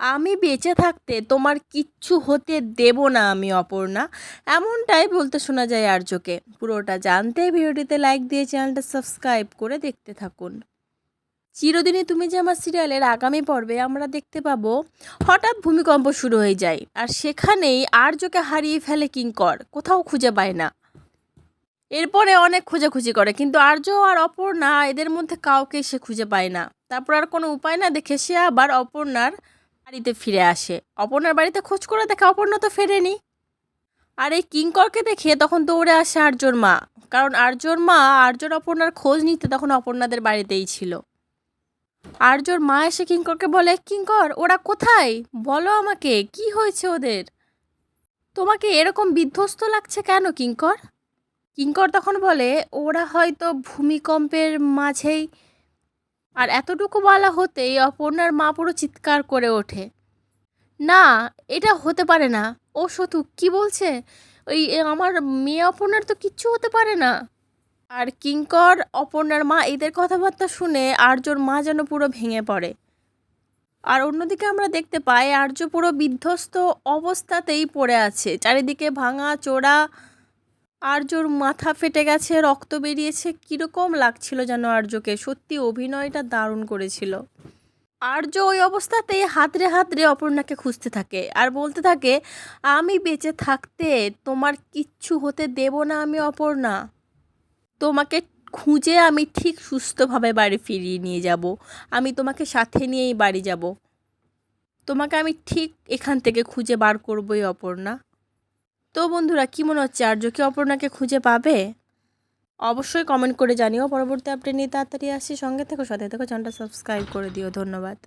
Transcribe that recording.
আমি বেঁচে থাকতে তোমার কিচ্ছু হতে দেব না আমি, অপর্ণা। এমনটাই বলতে শোনা যায় আর্যকে। পুরোটা জানতে ভিডিওটিতে লাইক দিয়ে চ্যানেলটা সাবস্ক্রাইব করে দেখতে থাকুন। চিরদিনে তুমি যে আমার সিরিয়ালের আগামী পর্বে আমরা দেখতে পাবো, হঠাৎ ভূমিকম্প শুরু হয়ে যায় আর সেখানেই আর্যকে হারিয়ে ফেলে কিঙ্কর কোথাও খুঁজে পায় না। এরপরে অনেক খোঁজাখুঁজি করে, কিন্তু আর্য আর অপর্ণা এদের মধ্যে কাউকে সে খুঁজে পায় না। তারপর আর কোনো উপায় না দেখে সে আবার অপর্ণার বাড়িতে ফিরে আসে। অপর্ণার বাড়িতে খোঁজ করে দেখে অপর্ণা তো ফেরেনি। আর এই কিঙ্করকে দেখে তখন দৌড়ে আসে আর্যর মা। কারণ আর্যর মা, আর্যর অপর্ণার খোঁজ নিতে তখন অপর্ণাদের বাড়িতেই ছিল। আর্যর মা এসে কিঙ্করকে বলে কিঙ্কর ওরা কোথায়? বলো আমাকে, কি হয়েছে ওদের? তোমাকে এরকম বিধ্বস্ত লাগছে কেন কিঙ্কর কিঙ্কর তখন বলে, ওরা হয়তো ভূমিকম্পের মাঝেই আর এতটুকু বলা হতেই অপর্ণার মা পুরো চিৎকার করে ওঠে। না, এটা হতে পারে না। ও শতু কি বলছে? ওই আমার মেয়ে অপর্ণার তো কিচ্ছু হতে পারে না। আর কিঙ্কর, অপর্ণার মা এদের কথাবার্তা শুনে আর্যর মা যেন পুরো ভেঙে পড়ে। আর অন্যদিকে আমরা দেখতে পাই, আর্য পুরো বিধ্বস্ত অবস্থাতেই পড়ে আছে। চারিদিকে ভাঙা, চোরা আর্যর মাথা ফেটে গেছে, রক্ত বেরিয়েছে। কীরকম লাগছিল যেন আর্যকে সত্যি অভিনয়টা দারুণ করেছিল। আর্য ওই অবস্থাতেই হাতড়ে হাতড়ে অপর্ণাকে খুঁজতে থাকে আর বলতে থাকে, আমি বেঁচে থাকতে তোমার কিচ্ছু হতে দেব না আমি, অপর্ণা। তোমাকে খুঁজে আমি ঠিক সুস্থভাবে বাড়ি ফিরিয়ে নিয়ে যাব। আমি তোমাকে সাথে নিয়েই বাড়ি যাব। তোমাকে আমি ঠিক এখান থেকে খুঁজে বার করবই, অপর্ণা। তো বন্ধুরা, কী মনে হচ্ছে? আর্য কি অপর্ণাকে খুঁজে পাবে? অবশ্যই কমেন্ট করে জানিও। পরবর্তী আপডেট নিয়ে তাড়াতাড়ি আসি সঙ্গে থেকো, সাথে থেকো চ্যানেলটা সাবস্ক্রাইব করে দিও। ধন্যবাদ।